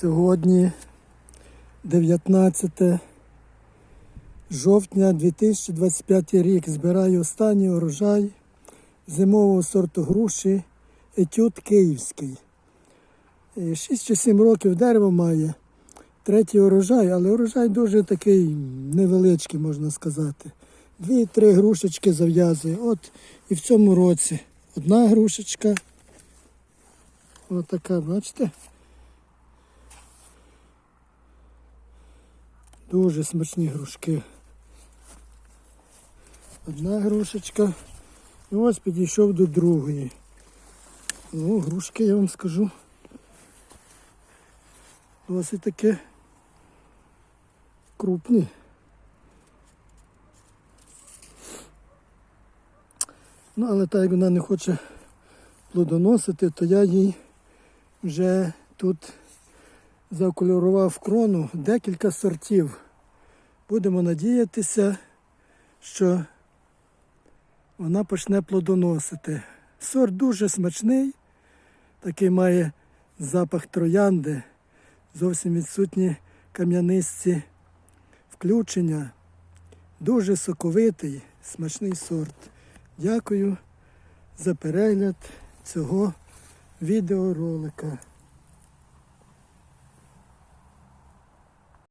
Сьогодні 19 жовтня 2025 рік. Збираю останній урожай зимового сорту груші етюд київський. 6 чи 7 років дерево має. Третій урожай, але урожай дуже такий невеличкий, можна сказати. Дві-три грушечки зав'язує. От і в цьому році одна грушечка. Ось така, бачите? Дуже смачні грушки. Одна грушечка. І ось підійшов до другої. Ну, грушки, я вам скажу. Досить таки крупні. Ну, але так як вона не хоче плодоносити, то я їй вже тут закольорував крону декілька сортів. Будемо надіятися, що вона почне плодоносити. Сорт дуже смачний, такий має запах троянди, зовсім відсутні кам'янисті включення. Дуже соковитий, смачний сорт. Дякую за перегляд цього відеоролика.